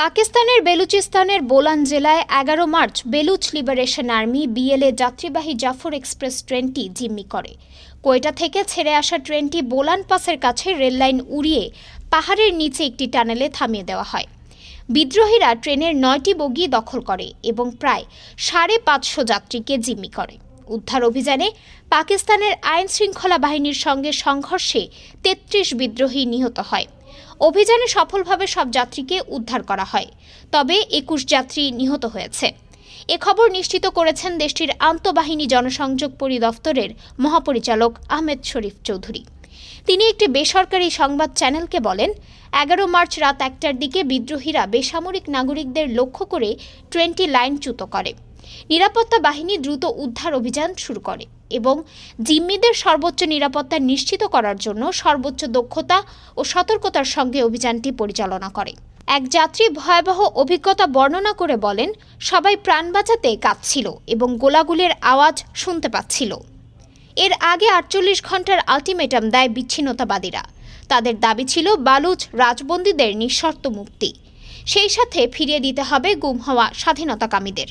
পাকিস্তানের বেলুচিস্তানের বোলান জেলায় এগারো March Baloch liberation army BLA যাত্রীবাহী জাফর এক্সপ্রেস ট্রেনটি জিম্মি করে। কোয়েটা থেকে ছেড়ে আসা ট্রেনটি বোলান পাসের কাছে রেললাইন উড়িয়ে পাহাড়ের নিচে একটি টানেলে থামিয়ে দেওয়া হয়। বিদ্রোহীরা ট্রেনের নয়টি বগি দখল করে এবং প্রায় সাড়ে পাঁচশো যাত্রীকে জিম্মি করে। উদ্ধার অভিযানে পাকিস্তানের আইন শৃঙ্খলা বাহিনীর সঙ্গে সংঘর্ষে তেত্রিশ বিদ্রোহী নিহত হয়। অভিযানে সফলভাবে সব যাত্রীকে উদ্ধার করা হয়, তবে একুশ যাত্রী নিহত হয়েছে। এ খবর নিশ্চিত করেছেন দেশটির আন্তঃবাহিনী জনসংযোগ পরিদপ্তরের মহাপরিচালক আহমেদ শরীফ চৌধুরী। তিনি একটি বেসরকারি সংবাদ চ্যানেলকে বলেন, এগারো মার্চ রাত একটার দিকে বিদ্রোহীরা বেসামরিক নাগরিকদের লক্ষ্য করে ট্রেনটি লাইনচ্যুত করে। নিরাপত্তা বাহিনী দ্রুত উদ্ধার অভিযান শুরু করে এবং জিম্মিদের সর্বোচ্চ নিরাপত্তা নিশ্চিত করার জন্য সর্বোচ্চ দক্ষতা ও সতর্কতার সঙ্গে অভিযানটি পরিচালনা করে। এক যাত্রী ভয়াবহ অভিজ্ঞতা বর্ণনা করে বলেন, সবাই প্রাণ বাঁচাতে কাঁদছিল এবং গোলাগুলির আওয়াজ শুনতে পাচ্ছিল। এর আগে আটচল্লিশ ঘণ্টার আলটিমেটাম দেয় বিচ্ছিন্নতাবাদীরা। তাদের দাবি ছিল বালুচ রাজবন্দীদের নিঃশর্ত মুক্তি। সেই সাথে ফিরিয়ে দিতে হবে গুম হওয়া স্বাধীনতাকামীদের।